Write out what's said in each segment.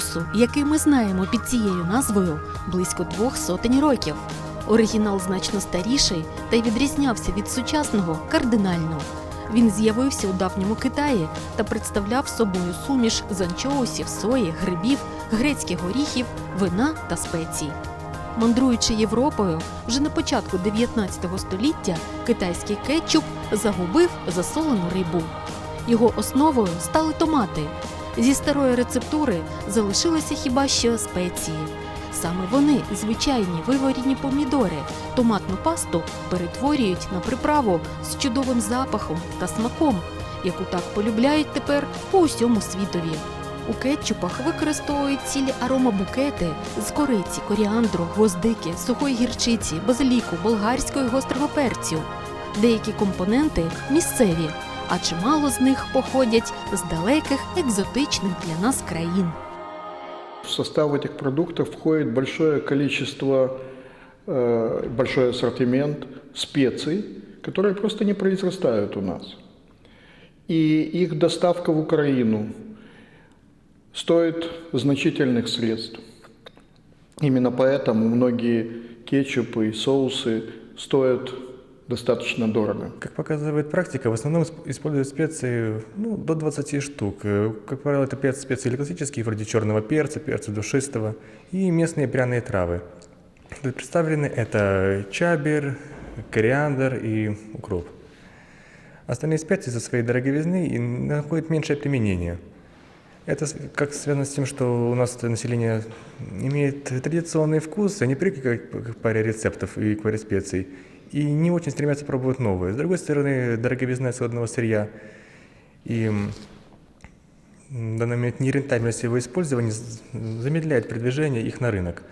Соусу, який ми знаємо під цією назвою, близько двох сотень років. Оригінал значно старіший та й відрізнявся від сучасного кардинально. Він з'явився у давньому Китаї та представляв собою суміш з анчоусів, сої, грибів, грецьких горіхів, вина та спецій. Мандруючи Європою, вже на початку 19 століття китайський кетчуп загубив засолену рибу. Його основою стали томати. Зі старої рецептури залишилися хіба що спеції. Саме вони, звичайні виварені помідори, томатну пасту перетворюють на приправу з чудовим запахом та смаком, яку так полюбляють тепер по усьому світові. У кетчупах використовують цілі аромабукети з кориці, коріандру, гвоздики, сухої гірчиці, базиліку, болгарського гострого перцю. Деякі компоненти місцеві, а чимало з них походять з далеких екзотичних для нас країн. В состав этих продуктов входит большое количество, э, большой ассортимент специй, которые просто не произрастают у нас. И их доставка в Украину стоит значительных средств. Именно поэтому многие кетчупы и соусы стоят достаточно дорого. Как показывает практика, в основном исп- используют специи ну, до 20 штук. Э, Как правило, это пец- специи классические, вроде черного перца, перца душистого, и местные пряные травы. Представлены это чабер, кориандр и укроп. Остальные специи за своей дороговизны и находят меньшее применение. Это как связано с тем, что у нас население имеет традиционный вкус, они привыкли к паре рецептов и паре специй, и не очень стремятся пробовать новые. С другой стороны, дороговизна исходного сырья и в данный момент нерентабельность его использования замедляет продвижение их на рынок.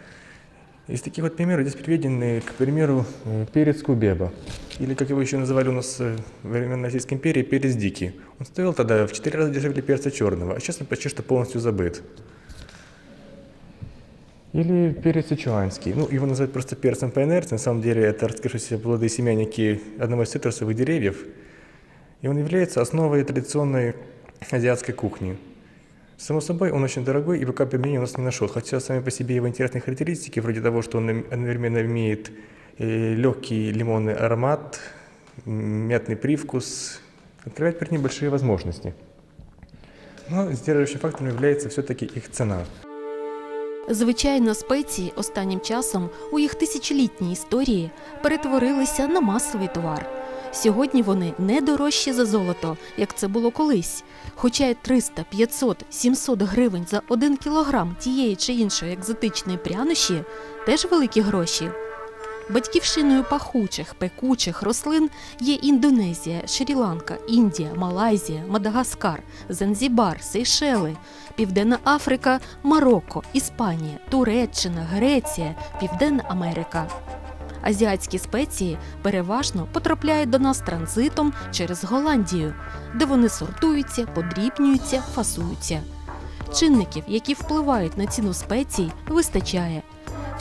Из таких вот примеров здесь приведены, к примеру, э, перец кубеба, или, как его еще называли у нас э, во времена Российской империи, перец дикий. Он стоил тогда в 4 раза дешевле перца черного, а сейчас он почти что полностью забыт. Или перец сычуанский. Ну, его называют просто перцем по инерции. На самом деле это раскрывшиеся плоды семянники одного из цитрусовых деревьев. И он является основой традиционной азиатской кухни. Само собой, он очень дорогой и пока применения у нас не нашел. Хотя сами по себе его интересные характеристики, вроде того, что он одновременно имеет э, легкий лимонный аромат, мятный привкус, открывает перед ним большие возможности. Но сдерживающим фактором является все-таки их цена. Звичайно, спеції останнім часом у їх тисячолітній історії перетворилися на масовий товар. Сьогодні вони не дорожчі за золото, як це було колись. Хоча й 300, 500, 700 гривень за один кілограм тієї чи іншої екзотичної прянощі теж великі гроші. Батьківщиною пахучих, пекучих рослин є Індонезія, Шрі-Ланка, Індія, Малайзія, Мадагаскар, Занзібар, Сейшели, Південна Африка, Марокко, Іспанія, Туреччина, Греція, Південна Америка. Азіатські спеції переважно потрапляють до нас транзитом через Голландію, де вони сортуються, подрібнюються, фасуються. Чинників, які впливають на ціну спецій, вистачає.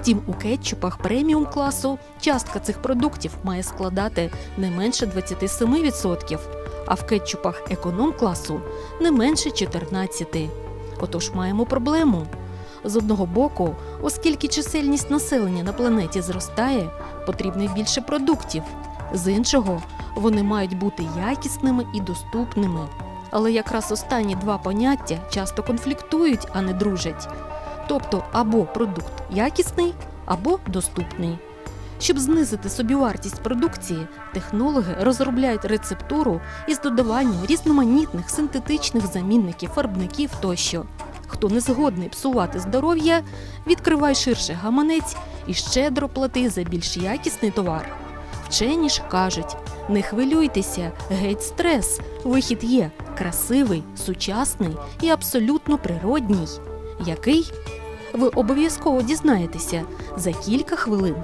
Втім, у кетчупах преміум класу частка цих продуктів має складати не менше 27%, а в кетчупах економ класу не менше 14%. Отож маємо проблему. З одного боку, оскільки чисельність населення на планеті зростає, потрібно більше продуктів. З іншого, вони мають бути якісними і доступними. Але якраз останні два поняття часто конфліктують, а не дружать. Тобто або продукт якісний, або доступний. Щоб знизити собівартість продукції, технологи розробляють рецептуру із додаванням різноманітних синтетичних замінників, фарбників тощо. Хто не згодний псувати здоров'я, відкривай ширше гаманець і щедро плати за більш якісний товар. Вчені ж кажуть: не хвилюйтеся, геть стрес. Вихід є красивий, сучасний і абсолютно природній. Який? Ви обов'язково дізнаєтеся за кілька хвилин.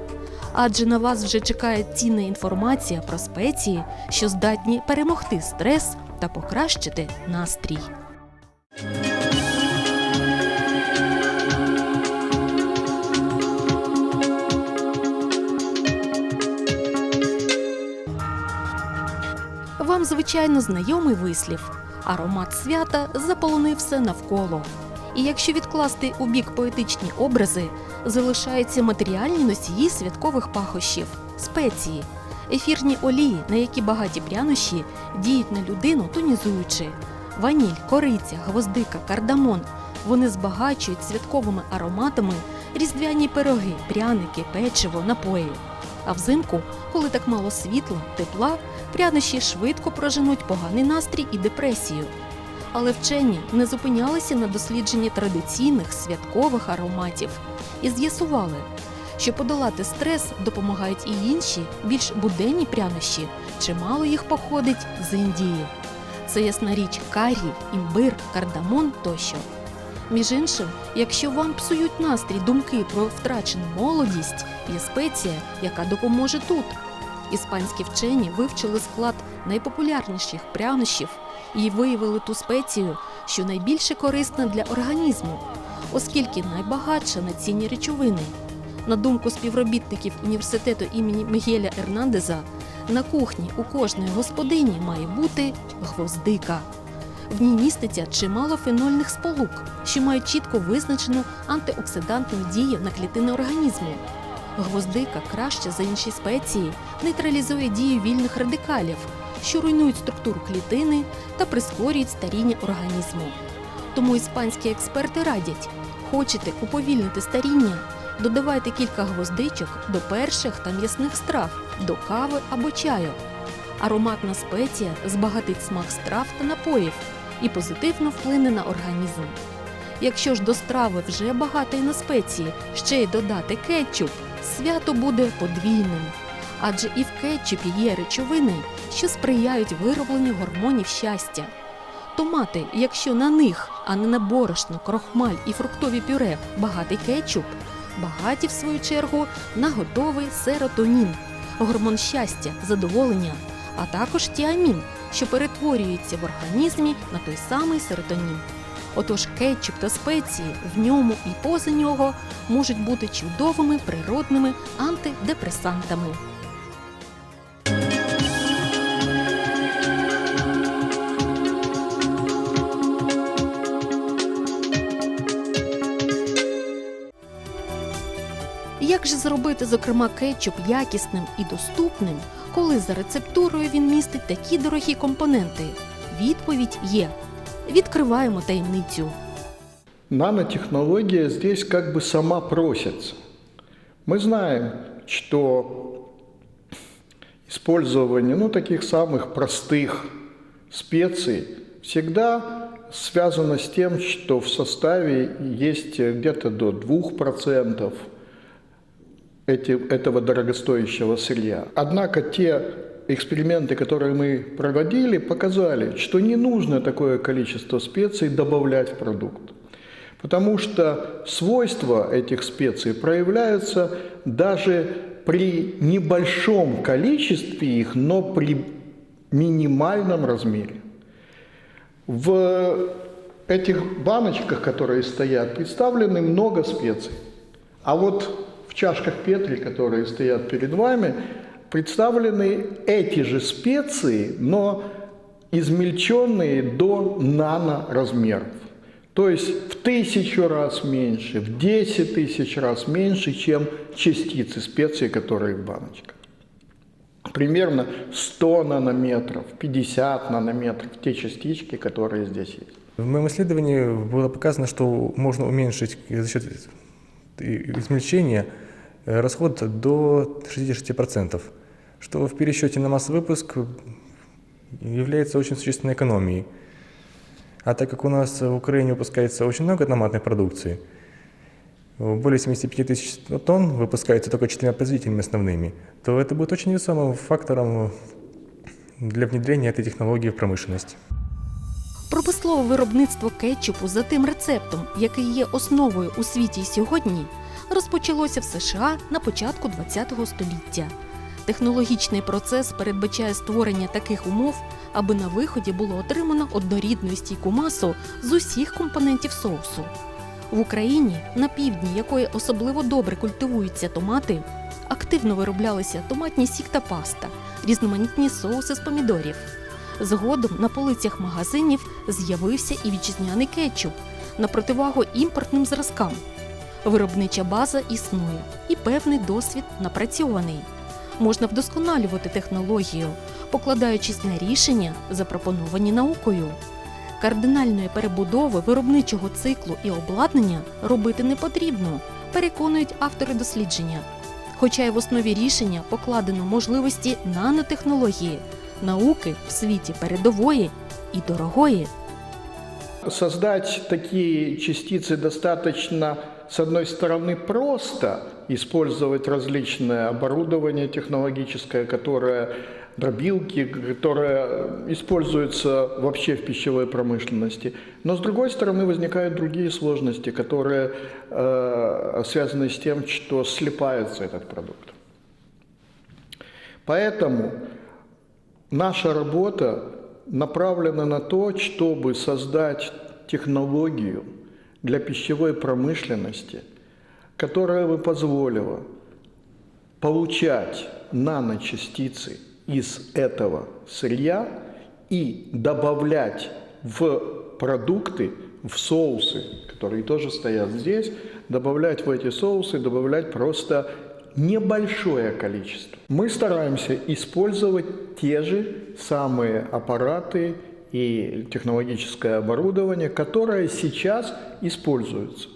Адже на вас вже чекає цінна інформація про спеції, що здатні перемогти стрес та покращити настрій. Вам, звичайно, знайомий вислів. Аромат свята заполонив все навколо. І якщо відкласти у бік поетичні образи, залишаються матеріальні носії святкових пахощів, спеції, ефірні олії, на які багаті прянощі діють на людину тонізуючи. Ваніль, кориця, гвоздика, кардамон. Вони збагачують святковими ароматами різдвяні пироги, пряники, печиво, напої. А взимку, коли так мало світла, тепла, прянощі швидко проженуть поганий настрій і депресію. Але вчені не зупинялися на дослідженні традиційних святкових ароматів і з'ясували, що подолати стрес допомагають і інші більш буденні прянощі, чимало їх походить з Індії. Це ясна річ карі, імбир, кардамон тощо. Між іншим, якщо вам псують настрій думки про втрачену молодість, є спеція, яка допоможе тут. Іспанські вчені вивчили склад найпопулярніших прянощів і виявили ту спецію, що найбільше корисна для організму, оскільки найбагатша на цінні речовини. На думку співробітників університету імені Мігеля Ернандеза, на кухні у кожної господині має бути гвоздика. В ній міститься чимало фенольних сполук, що мають чітко визначену антиоксидантну дію на клітини організму. Гвоздика краще за інші спеції нейтралізує дію вільних радикалів, що руйнують структуру клітини та прискорюють старіння організму. Тому іспанські експерти радять: хочете уповільнити старіння, додавайте кілька гвоздичок до перших та м'ясних страв, до кави або чаю. Ароматна спеція збагатить смак страв та напоїв і позитивно вплине на організм. Якщо ж до страви вже багато і на спеції, ще й додати кетчуп, свято буде подвійним. Адже і в кетчупі є речовини, що сприяють виробленню гормонів щастя. Томати, якщо на них, а не на борошно, крохмаль і фруктові пюре багатий кетчуп, багаті в свою чергу на готовий серотонін, гормон щастя, задоволення, а також тіамін, що перетворюється в організмі на той самий серотонін. Отож кетчуп та спеції в ньому і поза нього можуть бути чудовими природними антидепресантами. Як же зробити, зокрема, кетчуп якісним і доступним, коли за рецептурою він містить такі дорогі компоненти? Відповідь є. Відкриваємо таємницю. Нанотехнология здесь как бы сама просится. Мы знаем, что использование ну, таких самых простых специй всегда связано с тем, что в составе есть где-то до 2% эти, этого дорогостоящего сырья. Однако те эксперименты, которые мы проводили, показали, что не нужно такое количество специй добавлять в продукт. Потому что свойства этих специй проявляются даже при небольшом количестве их, но при минимальном размере. В этих баночках, которые стоят, представлены много специй. А вот чашках Петри, которые стоят перед вами, представлены эти же специи, но измельченные до наноразмеров. То есть в тысячу раз меньше, в 10 тысяч раз меньше, чем частицы специй, которые в баночках. Примерно 100 нанометров, 50 нанометров, те частички, которые здесь есть. В моем исследовании было показано, что можно уменьшить за счет измельчения расход до 66%, что в пересчете на массовый выпуск является очень существенной экономией. А так как у нас в Украине выпускается очень много томатной продукции, более 75 тысяч тонн выпускается только четырьмя производителями основными, то это будет очень весомым фактором для внедрения этой технологии в промышленность. Промислове виробництво кетчупу за тим рецептом, який є основою у світі й сьогодні, розпочалося в США на початку ХХ століття. Технологічний процес передбачає створення таких умов, аби на виході було отримано однорідну стійку масу з усіх компонентів соусу. В Україні, на півдні якої особливо добре культивуються томати, активно вироблялися томатні сік та паста, різноманітні соуси з помідорів. Згодом на полицях магазинів з'явився і вітчизняний кетчуп, на противагу імпортним зразкам. Виробнича база існує і певний досвід напрацьований. Можна вдосконалювати технологію, покладаючись на рішення, запропоновані наукою. Кардинальної перебудови виробничого циклу і обладнання робити не потрібно, переконують автори дослідження. Хоча й в основі рішення покладено можливості нанотехнології, науки в світі передової і дорогої. Создать такие частицы достаточно, с одной стороны, просто использовать различное оборудование технологическое, которое дробилки, которое используется вообще в пищевой промышленности. Но с другой стороны возникают другие сложности, которые э, связаны с тем, что слипается этот продукт. Поэтому наша работа направлена на то, чтобы создать технологию для пищевой промышленности, которая бы позволила получать наночастицы из этого сырья и добавлять в продукты, в соусы, которые тоже стоят здесь, добавлять в эти соусы, добавлять просто небольшое количество. Мы стараемся использовать те же самые аппараты и технологическое оборудование, которое сейчас используется.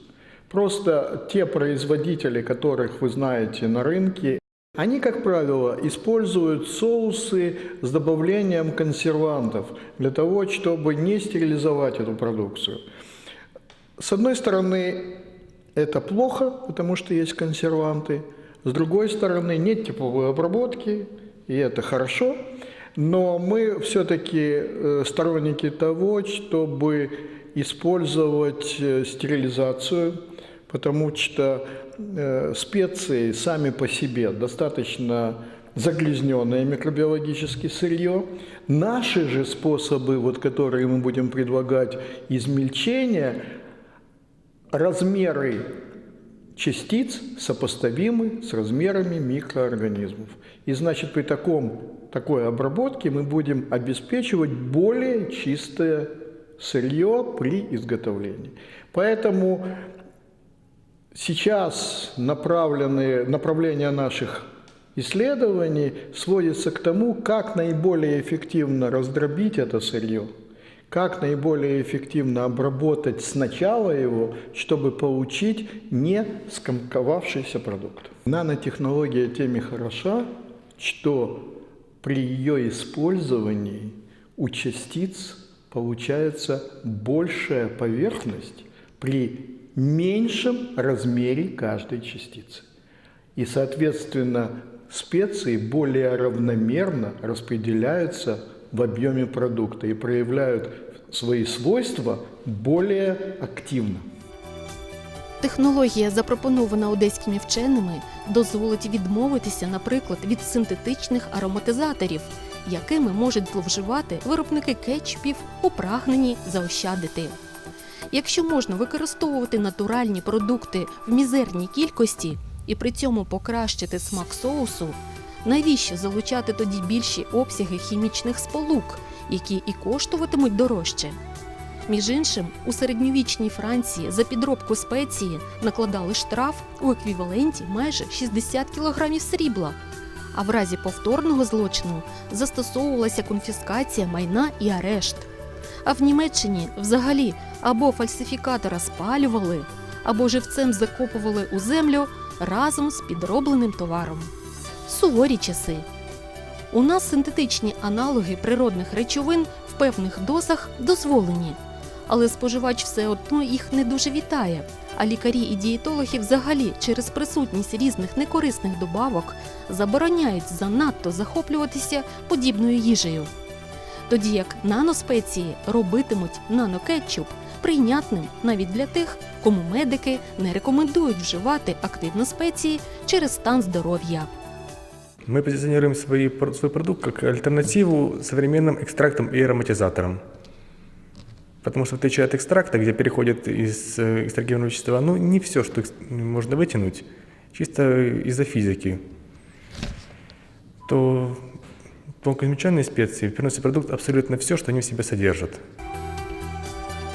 Просто те производители, которых вы знаете на рынке, они, как правило, используют соусы с добавлением консервантов для того, чтобы не стерилизовать эту продукцию. С одной стороны, это плохо, потому что есть консерванты. С другой стороны, нет тепловой обработки, и это хорошо. Но мы все-таки сторонники того, чтобы использовать э, стерилизацию, потому что э, специи сами по себе достаточно загрязненное микробиологически сырье. Наши же способы, вот, которые мы будем предлагать, измельчения, размеры частиц сопоставимы с размерами микроорганизмов. И значит, при таком, такой обработке мы будем обеспечивать более чистое сырье при изготовлении. Поэтому сейчас направленные, направление наших исследований сводится к тому, как наиболее эффективно раздробить это сырье, как наиболее эффективно обработать сначала его, чтобы получить не скомковавшийся продукт. Нанотехнология теми хороша, что при ее использовании у частиц получается большая поверхность при меньшем размере каждой частицы. И, соответственно, специи более равномерно распределяются в объеме продукта и проявляют свои свойства более активно. Технологія, запропонована одеськими вченими, дозволить відмовитися, наприклад, від синтетичних ароматизаторів, якими можуть зловживати виробники кетчупів у прагненні заощадити. Якщо можна використовувати натуральні продукти в мізерній кількості і при цьому покращити смак соусу, навіщо залучати тоді більші обсяги хімічних сполук, які і коштуватимуть дорожче? Між іншим, у середньовічній Франції за підробку спеції накладали штраф у еквіваленті майже 60 кілограмів срібла, а в разі повторного злочину застосовувалася конфіскація майна і арешт. А в Німеччині взагалі або фальсифікатора спалювали, або живцем закопували у землю разом з підробленим товаром. Суворі часи. У нас синтетичні аналоги природних речовин в певних дозах дозволені, але споживач все одно їх не дуже вітає. А лікарі і дієтологи взагалі через присутність різних некорисних добавок забороняють занадто захоплюватися подібною їжею. Тоді як наноспеції робитимуть нанокетчуп прийнятним навіть для тих, кому медики не рекомендують вживати активно спеції через стан здоров'я. Мы позиционируем свои, пр- свой продукт как альтернативу современным экстрактам и ароматизаторам. Потому что в отличие от экстракта, где переходит из э, экстрагированного вещества, ну не все, что экс- можно вытянуть, чисто из-за физики, то тонкоизмельченные специи приносят в продукт абсолютно все, что они в себе содержат.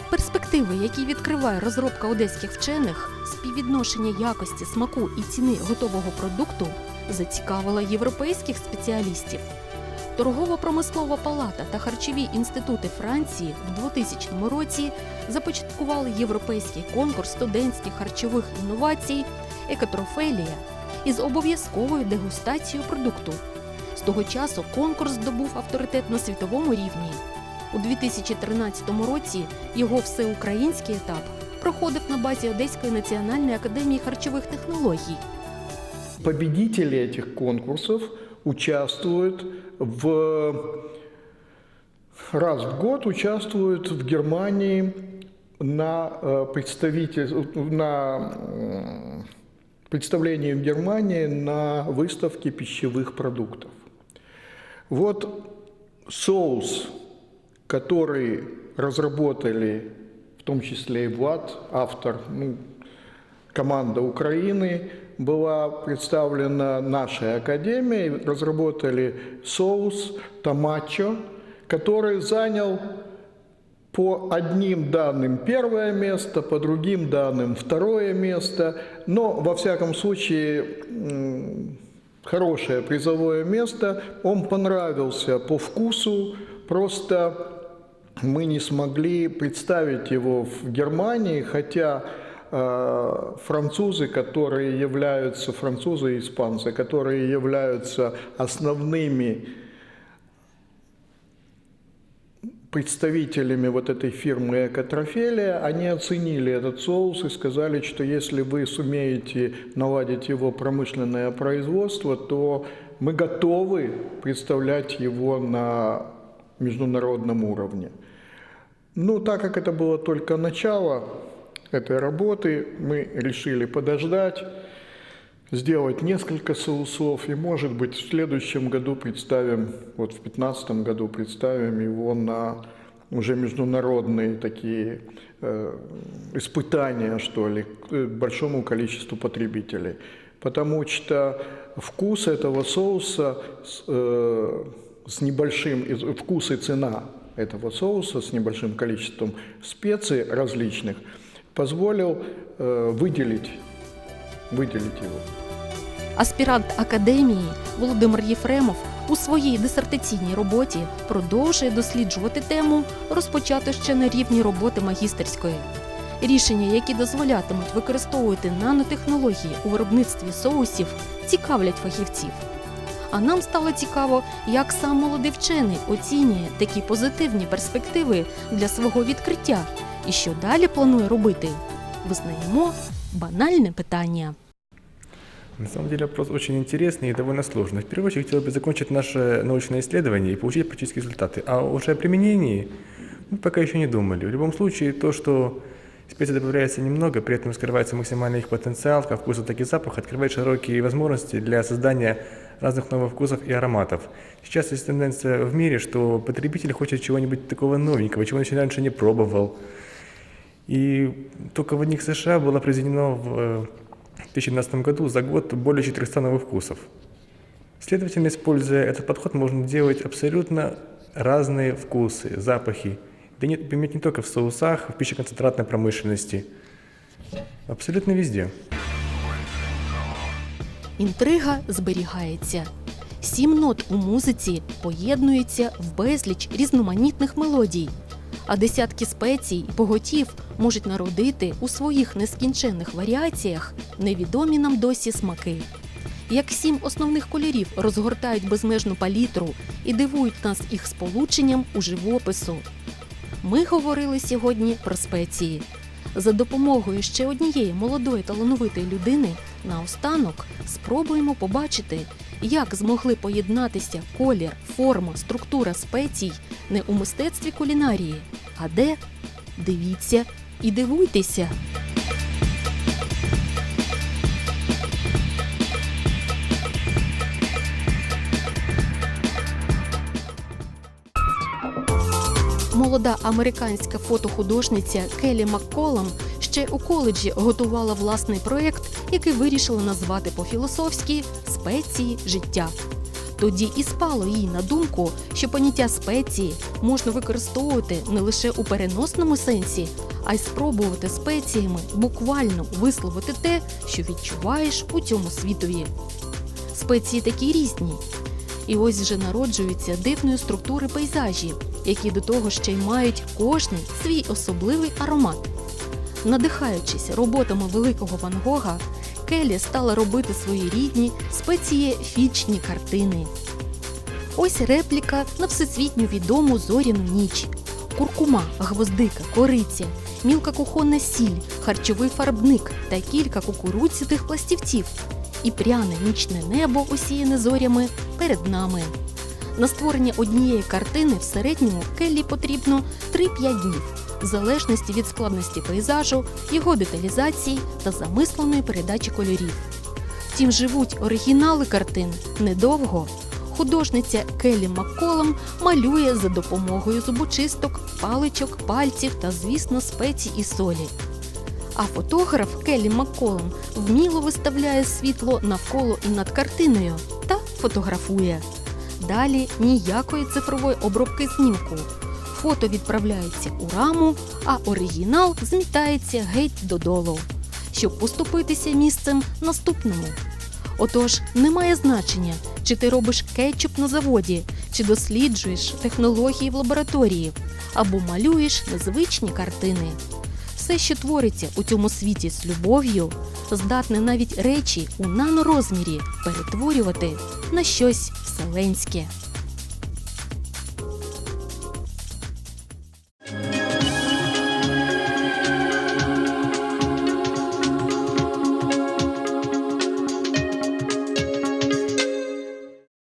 Перспективні перспективи, які відкриває розробка одеських вчених, співвідношення якості, смаку і ціни готового продукту зацікавила європейських спеціалістів. Торгово-промислова палата та харчові інститути Франції в 2000 році започаткували європейський конкурс студентських харчових інновацій Екотрофелія із обов'язковою дегустацією продукту. З того часу конкурс здобув авторитет на світовому рівні. У 2013 році його всеукраїнський етап проходив на базі Одеської національної академії харчових технологій. Победители этих конкурсов участвуют в раз в год участвуют в Германии на э, представитель на м, представлении в Германии на выставке пищевых продуктов. Вот соус, который разработали, в том числе и Влад, автор, ну, команда Украины была представлена нашей академией, разработали соус томачо, который занял по одним данным первое место, по другим данным второе место, но во всяком случае хорошее призовое место. Он понравился по вкусу, просто мы не смогли представить его в Германии, хотя французы, которые являются, французы и испанцы, которые являются основными представителями вот этой фирмы Экотрофелия, они оценили этот соус и сказали, что если вы сумеете наладить его промышленное производство, то мы готовы представлять его на международном уровне. Ну, так как это было только начало этой работы, мы решили подождать, сделать несколько соусов, и, может быть, в следующем году представим, вот в 2015 году представим его на уже международные такие э, испытания, что ли, к э, большому количеству потребителей. Потому что вкус этого соуса с, э, с небольшим, вкус и цена этого соуса с небольшим количеством специй различных позволил э, выделить, выделить его. Аспірант академії Володимир Єфремов у своїй дисертаційній роботі продовжує досліджувати тему, розпочату ще на рівні роботи магістерської. Рішення, які дозволятимуть використовувати нанотехнології у виробництві соусів, цікавлять фахівців. А нам стало цікаво, як сам молодий вчений оцінює такі позитивні перспективи для свого відкриття і що далі планує робити. Визнаємо банальне питання. На самом деле вопрос очень интересный и довольно сложный. В первую очередь хотел бы закончить наше научное исследование и получить практические результаты. А уже о применении мы пока еще не думали. В любом случае, то, что специй добавляется немного, при этом скрывается максимальный их потенциал, как вкус, так и запах, открывает широкие возможности для создания разных новых вкусов и ароматов. Сейчас есть тенденция в мире, что потребитель хочет чего-нибудь такого новенького, чего он еще раньше не пробовал. И только в одних США было произведено в э, 2012 году за год более 400 новых вкусов. Следовательно, используя этот подход, можно делать абсолютно разные вкусы, запахи. Да нет, иметь не только в соусах, в пищеконцентратной промышленности. Абсолютно везде. Інтрига зберігається. Сім нот у музиці поєднуються в безліч різноманітних мелодій, А десятки спецій і поготів можуть народити у своїх нескінченних варіаціях невідомі нам досі смаки. Як сім основних кольорів розгортають безмежну палітру і дивують нас їх сполученням у живопису. Ми говорили сьогодні про спеції. За допомогою ще однієї молодої талановитої людини наостанок спробуємо побачити, як змогли поєднатися колір, форма, структура спецій не у мистецтві кулінарії, а де дивіться і дивуйтеся. Молода американська фотохудожниця Келі Макколам ще у коледжі готувала власний проєкт, який вирішила назвати по-філософськи спеції життя. Тоді і спало їй на думку, що поняття спеції можна використовувати не лише у переносному сенсі, а й спробувати спеціями буквально висловити те, що відчуваєш у цьому світові. Спеції такі різні. І ось вже народжуються дивної структури пейзажів, які до того ще й мають кожний свій особливий аромат. Надихаючись роботами великого Ван Гога, Келлі стала робити свої рідні спецієфічні картини. Ось репліка на всесвітньо відому зоряну ніч. Куркума, гвоздика, кориця, мілка кухонна сіль, харчовий фарбник та кілька кукурудзятих пластівців. І пряне нічне небо, осіяне зорями, перед нами. На створення однієї картини в середньому Келлі потрібно 3-5 днів, в залежності від складності пейзажу, його деталізації та замисленої передачі кольорів. Втім, живуть оригінали картин недовго. Художниця Келлі Макколом малює за допомогою зубочисток, паличок, пальців та, звісно, спецій і солі. А фотограф Келлі Макколом вміло виставляє світло навколо і над картиною та фотографує. Далі ніякої цифрової обробки знімку. Фото відправляється у раму, а оригінал змітається геть додолу, щоб поступитися місцем наступному. Отож, немає значення, чи ти робиш кетчуп на заводі, чи досліджуєш технології в лабораторії, або малюєш незвичні картини. Все, що твориться у цьому світі з любов'ю, здатне навіть речі у нанорозмірі перетворювати на щось вселенське.